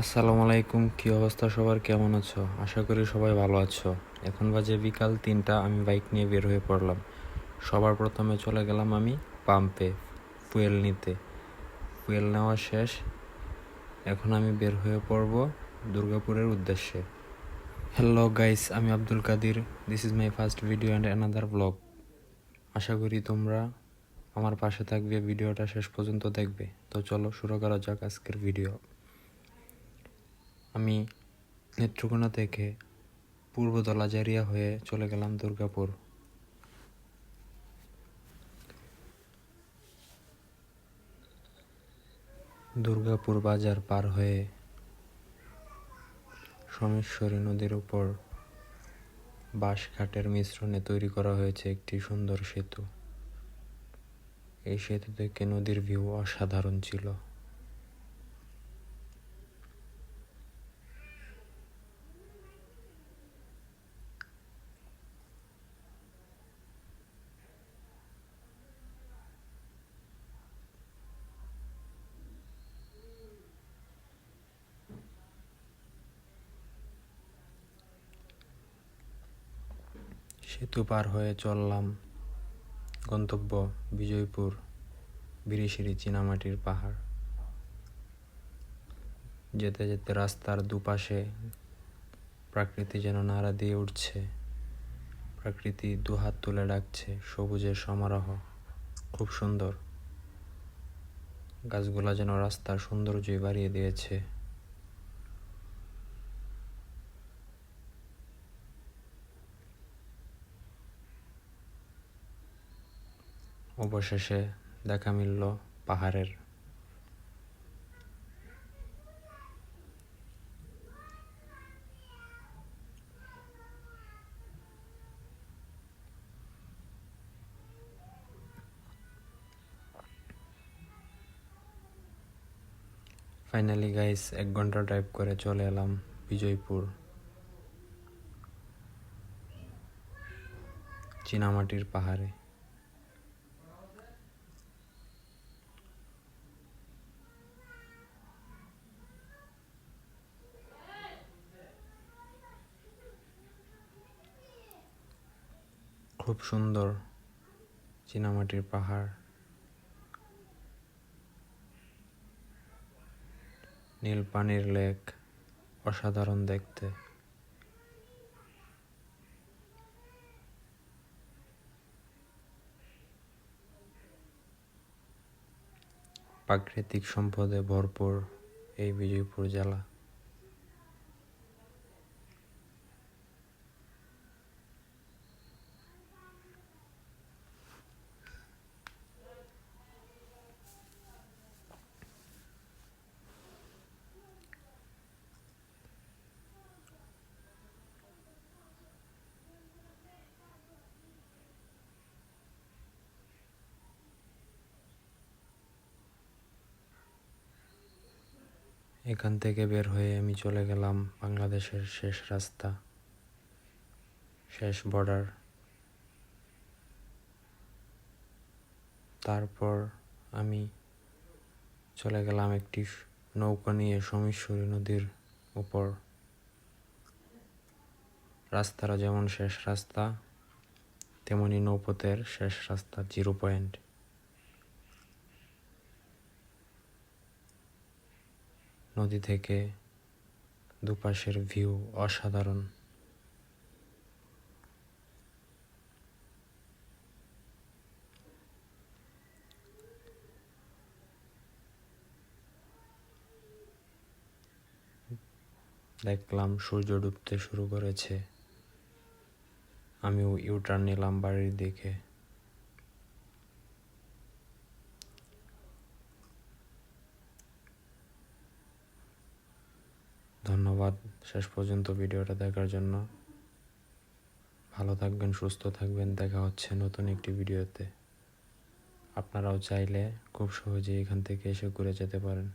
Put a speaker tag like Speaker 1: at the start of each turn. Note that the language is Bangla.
Speaker 1: আসসালামু আলাইকুম, কী অবস্থা সবার? কেমন আছো? আশা করি সবাই ভালো আছো। এখন বাজে বিকাল তিনটা, আমি বাইক নিয়ে বের হয়ে পড়লাম। সবার প্রথমে চলে গেলাম আমি পাম্পে, ফুয়েল নিতে। ফুয়েল নেওয়া শেষ। এখন আমি বের হয়ে পড়ব দুর্গাপুরের উদ্দেশ্যে। হ্যালো গাইস, আমি Abdul Kadir. This is my first video and another blog আশা করি তোমরা আমার পাশে থাকবে, ভিডিওটা শেষ পর্যন্ত দেখবে। তো চলো শুরু করা যাক আজকের ভিডিও আমি নেত্রকোনা থেকে পূর্বদলা জারিয়া হয়ে চলে গেলাম দুর্গাপুর। দুর্গাপুর বাজার পার হয়ে সোমেশ্বরী নদীর উপর বাঁশঘাটের মিশ্রণে তৈরি করা হয়েছে একটি সুন্দর সেতু। এই সেতু থেকে নদীর ভিউ অসাধারণ ছিল। সেতু পার হয়ে চললাম গন্তব্য বিজয়পুর বিরিশিরি চীনামাটির পাহাড়। যেতে যেতে রাস্তার দুপাশে প্রকৃতি যেন নাড়া দিয়ে উঠছে। প্রকৃতি দুহাত তুলে ডাকছে সবুজের সমারোহ। খুব সুন্দর। গাছগুলা যেন রাস্তার সৌন্দর্যই বাড়িয়ে দিয়েছে। অবশেষে দেখা মিলল পাহাড়ের ফাইনালি গাইস এক ঘণ্টা ড্রাইভ করে চলে এলাম বিজয়পুর। চীনামাটির পাহাড়ে। খুব সুন্দর চীনামাটির পাহাড়। নীল পানির লেক, অসাধারণ দেখতে। প্রাকৃতিক সম্পদে ভরপুর এই বিজয়পুর জেলা। এখান থেকে বের হয়ে আমি চলে গেলাম বাংলাদেশের শেষ রাস্তা, শেষ বর্ডার তারপর আমি চলে গেলাম একটি নৌকা নিয়ে সোমেশ্বরী নদীর উপর। রাস্তাটা যেমন শেষ রাস্তা, তেমনি নৌপথের শেষ রাস্তা জিরো পয়েন্ট নদী থেকে দুপাশের ভিউ অসাধারণ। দেখলাম সূর্য ডুবতে শুরু করেছে। আমিও ইউটার্ন নিলাম বাড়ির দিকে। শেষ পর্যন্ত ভিডিওটা দেখার জন্য ভালো থাকবেন, সুস্থ থাকবেন। দেখা হচ্ছে নতুন একটি ভিডিওতে। আপনারাও চাইলে খুব সহজেই এখান থেকে এসে ঘুরে যেতে পারেন।